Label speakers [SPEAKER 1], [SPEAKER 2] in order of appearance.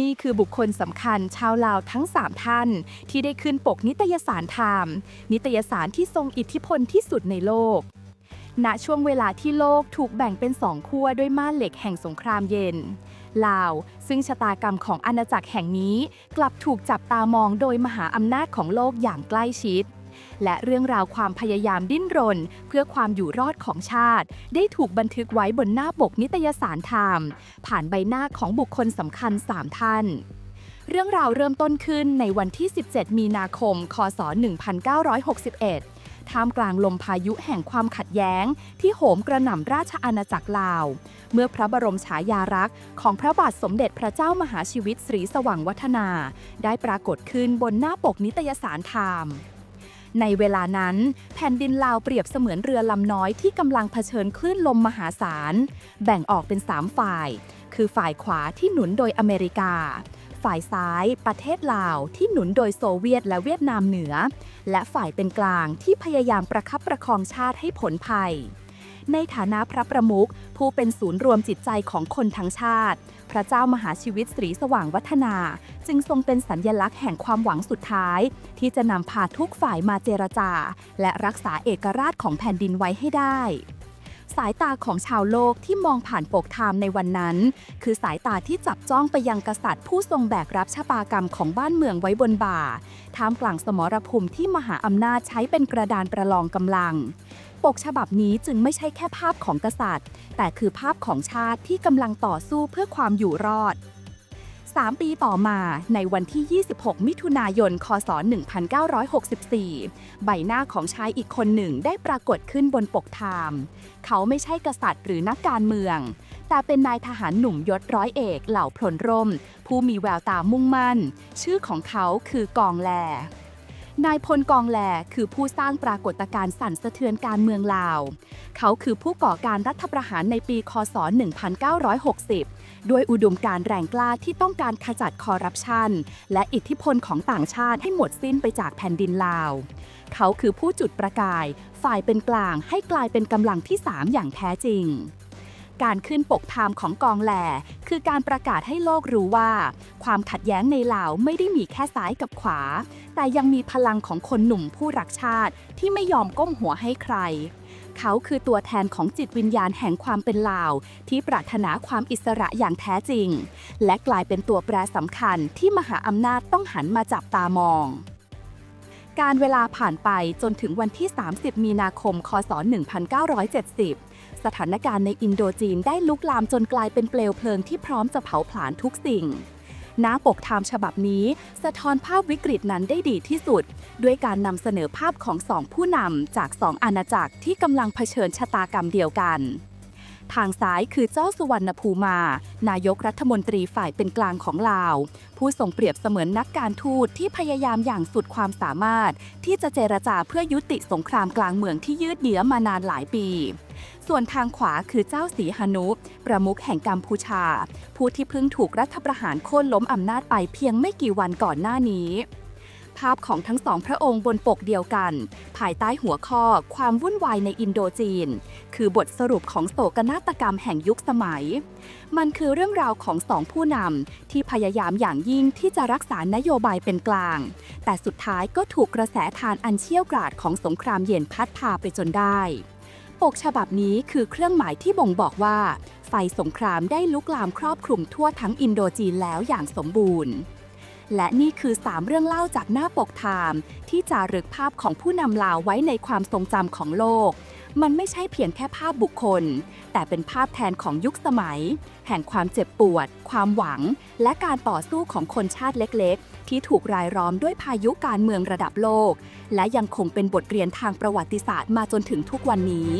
[SPEAKER 1] นี่คือบุคคลสำคัญชาวลาวทั้ง 3 ท่าน ที่ได้ขึ้นปกนิตยสารไทม์นิตยสารที่ทรงอิทธิพลที่สุดในโลก ณช่วงเวลาที่โลกถูกแบ่งเป็นสองขั้วด้วยม่านเหล็กแห่งสงครามเย็น ลาว ซึ่งชะตากรรมของอาณาจักรแห่งนี้ กลับถูกจับตามองโดยมหาอำนาจของโลกอย่างใกล้ชิด และเรื่องราวความพยายามดิ้นรน เพื่อความอยู่รอดของชาติ ได้ถูกบันทึกไว้บนหน้าปกนิตยสารไทม์ผ่านใบหน้าของบุคคลสำคัญ 3 ท่านเรื่องราวเริ่มต้นขึ้นในวันที่ 17 มีนาคม คศ 1961 ท่ามกลางลมพายุแห่งความขัดแย้ง ที่โหมกระหน่ำราชอาณาจักรลาว เมื่อพระบรมฉายารักษ์ของพระบาทสมเด็จพระเจ้ามหาชีวิตศรีสว่างวัฒนา ได้ปรากฏขึ้นบนหน้าปกนิตยสารไทม์ ในเวลานั้นแผ่นดินลาวเปรียบเสมือนเรือลำน้อยที่กำลังเผชิญคลื่นลมมหาศาล แบ่งออกเป็น 3 ฝ่าย คือฝ่ายขวาที่หนุนโดยอเมริกา ฝ่ายซ้ายประเทศลาวที่หนุนโดยโซเวียตและเวียดนามเหนือ และฝ่ายเป็นกลางที่พยายามประคับประคองชาติให้ผลภัย ในฐานะพระประมุขผู้เป็นศูนย์รวมจิตใจของคนทั้งชาติ พระเจ้ามหาชีวิตสรีสว่างวัฒนา จึงทรงเป็นสัญญลักษณ์แห่งความหวังสุดท้าย ที่จะนำพาทุกฝ่ายมาเจรจา และรักษาเอกราชของแผ่นดินไว้ให้ได้ สายตาของชาวโลกที่มองผ่านปกไทม์ในวันนั้น คือสายตาที่จับจ้องไปยังกษัตริย์ผู้ทรงแบกรับชะตากรรมของบ้านเมืองไว้บนบ่า ท่ามกลางสมรภูมิที่มหาอำนาจใช้เป็นกระดานประลองกำลัง ปกฉบับนี้จึงไม่ใช่แค่ภาพของกษัตริย์ แต่คือภาพของชาติที่กำลังต่อสู้เพื่อความอยู่รอด 3 ปีต่อมาในวันที่ 26 มิถุนายน คศ 1964 ใบหน้าของชายอีกคนหนึ่งได้ปรากฏขึ้นบนปกไทม์เขาไม่ใช่กษัตริย์หรือนักการเมือง แต่เป็นนายทหารหนุ่มยศร้อยเอกเหล่าพลร่ม ผู้มีแววตามุ่งมั่น ชื่อของเขาคือกองแล นายพลกองแหลคือผู้สร้างปรากฏการณ์สั่นสะเทือนการเมืองลาว เขาคือผู้ก่อการรัฐประหารในปี คศ 1960 ด้วยอุดมการแรงกล้าที่ต้องการขจัดคอร์รัปชัน และอิทธิพลของต่างชาติให้หมดสิ้นไปจากแผ่นดินลาว เขาคือผู้จุดประกาย ฝ่ายเป็นกลางให้กลายเป็นกำลังที่ 3 อย่างแท้จริง การขึ้นปกไทม์ของกองแหล่คือการประกาศให้โลกรู้ว่า ความขัดแย้งในลาวไม่ได้มีแค่ซ้ายกับขวา แต่ยังมีพลังของคนหนุ่มผู้รักชาติที่ไม่ยอมก้มหัวให้ใคร เขาคือตัวแทนของจิตวิญญาณแห่งความเป็นลาว ที่ปรารถนาความอิสระอย่างแท้จริง และกลายเป็นตัวแปรสำคัญที่มหาอำนาจต้องหันมาจับตามอง การเวลาผ่านไปจนถึงวันที่ 30 มีนาคม คศ 1970 สถานการณ์ในอินโดจีนได้ลุกลามจนกลายเป็นเปลวเพลิงที่พร้อมจะเผาผลาญทุกสิ่ง หน้าปกไทม์ฉบับนี้ สะท้อนภาพวิกฤตนั้นได้ดีที่สุด ด้วยการนำเสนอภาพของสองผู้นำจากสองอาณาจักรที่กำลังเผชิญชะตากรรมเดียวกัน ทางซ้ายคือเจ้าสุวรรณภูมา นายกรัฐมนตรีฝ่ายเป็นกลางของลาว ผู้ทรงเปรียบเสมือนนักการทูตที่พยายามอย่างสุดความสามารถ ที่จะเจรจาเพื่อยุติสงครามกลางเมืองที่ยืดเยื้อมานานหลายปีส่วนทางขวาคือเจ้าสีหนุ ประมุขแห่งกัมพูชา ผู้ที่เพิ่งถูกรัฐประหารโค่นล้มอำนาจไปเพียงไม่กี่วันก่อนหน้านี้ ภาพของทั้งสองพระองค์บนปกเดียวกัน ภายใต้หัวข้อความวุ่นวายในอินโดจีน คือบทสรุปของโศกนาฏกรรมแห่งยุคสมัย มันคือเรื่องราวของสองผู้นำที่พยายามอย่างยิ่งที่จะรักษานโยบายเป็นกลาง แต่สุดท้ายก็ถูกกระแสทานอันเชี่ยวกราดของสงครามเย็นพัดพาไปจนได้ ปกฉบับนี้คือเครื่องหมายที่บ่งบอกว่า ไฟสงครามได้ลุกลามครอบคลุมทั่วทั้งอินโดจีนแล้วอย่างสมบูรณ์ และนี่คือ 3 เรื่องเล่าจากหน้าปกไทม์ที่จารึกภาพของผู้นำลาวไว้ในความทรงจำของโลก มันไม่ใช่เพียงแค่ภาพบุคคล แต่เป็นภาพแทนของยุคสมัย แห่งความเจ็บปวด ความหวัง และการต่อสู้ของคนชาติเล็กๆ ที่ถูกรายล้อมด้วยพายุการเมืองระดับโลก และยังคงเป็นบทเรียนทางประวัติศาสตร์มาจนถึงทุกวันนี้